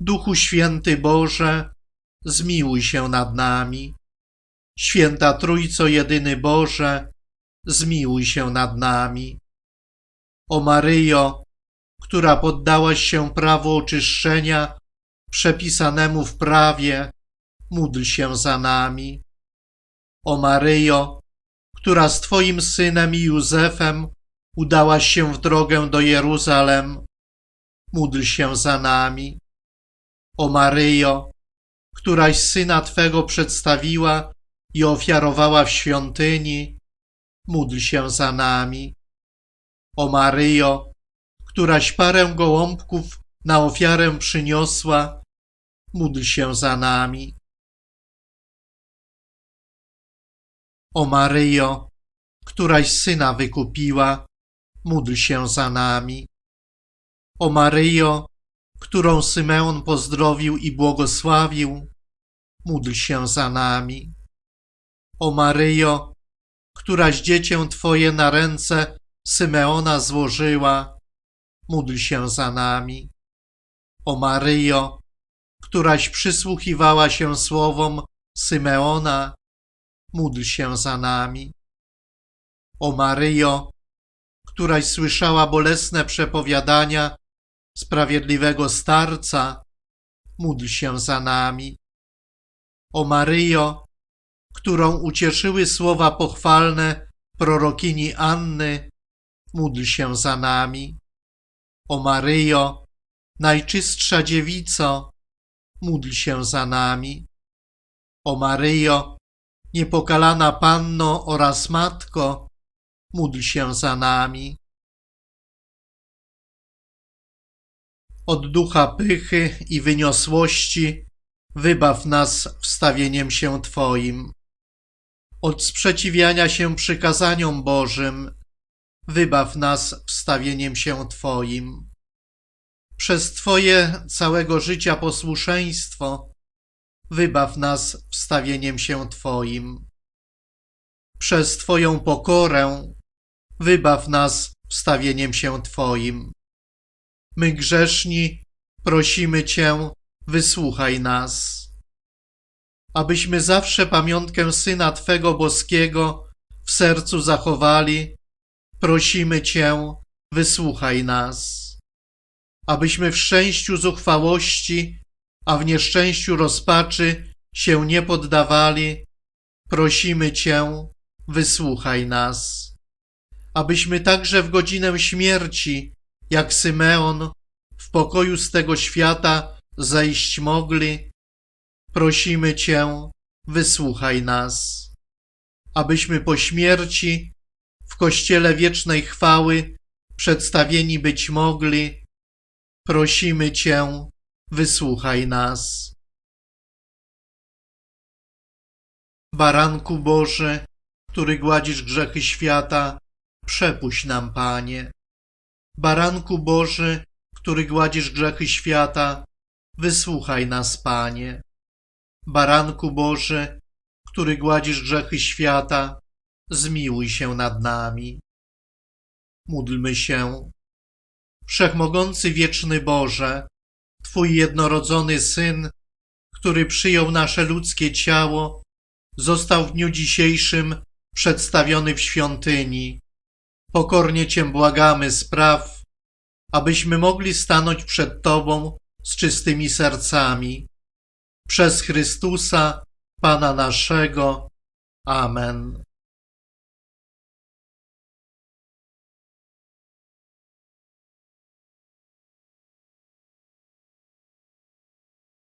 Duchu Święty Boże, zmiłuj się nad nami. Święta Trójco Jedyny Boże, zmiłuj się nad nami. O Maryjo, która poddałaś się prawu oczyszczenia przepisanemu w prawie, módl się za nami. O Maryjo, która z Twoim synem i Józefem udałaś się w drogę do Jeruzalem, módl się za nami. O Maryjo, któraś syna Twego przedstawiła i ofiarowała w świątyni, módl się za nami. O Maryjo, któraś parę gołąbków na ofiarę przyniosła, módl się za nami. O Maryjo, któraś syna wykupiła, módl się za nami. O Maryjo, którą Symeon pozdrowił i błogosławił, módl się za nami. O Maryjo, któraś dziecię Twoje na ręce Symeona złożyła, módl się za nami. O Maryjo, któraś przysłuchiwała się słowom Symeona, módl się za nami. O Maryjo, któraś słyszała bolesne przepowiadania sprawiedliwego starca, módl się za nami. O Maryjo, którą ucieszyły słowa pochwalne prorokini Anny, módl się za nami. O Maryjo, Najczystsza Dziewico, módl się za nami. O Maryjo, Niepokalana Panno oraz Matko, módl się za nami. Od ducha pychy i wyniosłości wybaw nas wstawieniem się Twoim. Od sprzeciwiania się przykazaniom Bożym wybaw nas wstawieniem się Twoim. Przez Twoje całego życia posłuszeństwo wybaw nas wstawieniem się Twoim. Przez Twoją pokorę wybaw nas wstawieniem się Twoim. My grzeszni prosimy Cię, wysłuchaj nas. Abyśmy zawsze pamiątkę Syna Twego boskiego w sercu zachowali, prosimy Cię, wysłuchaj nas. Abyśmy w szczęściu zuchwałości, a w nieszczęściu rozpaczy się nie poddawali, prosimy Cię, wysłuchaj nas. Abyśmy także w godzinę śmierci, jak Symeon, w pokoju z tego świata zejść mogli, prosimy Cię, wysłuchaj nas. Abyśmy po śmierci w Kościele wiecznej chwały przedstawieni być mogli, prosimy Cię, wysłuchaj nas. Baranku Boży, który gładzisz grzechy świata, przepuść nam, Panie. Baranku Boży, który gładzisz grzechy świata, wysłuchaj nas, Panie. Baranku Boży, który gładzisz grzechy świata, zmiłuj się nad nami. Módlmy się. Wszechmogący wieczny Boże, Twój jednorodzony Syn, który przyjął nasze ludzkie ciało, został w dniu dzisiejszym przedstawiony w świątyni. Pokornie Cię błagamy, spraw, abyśmy mogli stanąć przed Tobą z czystymi sercami. Przez Chrystusa, Pana naszego. Amen.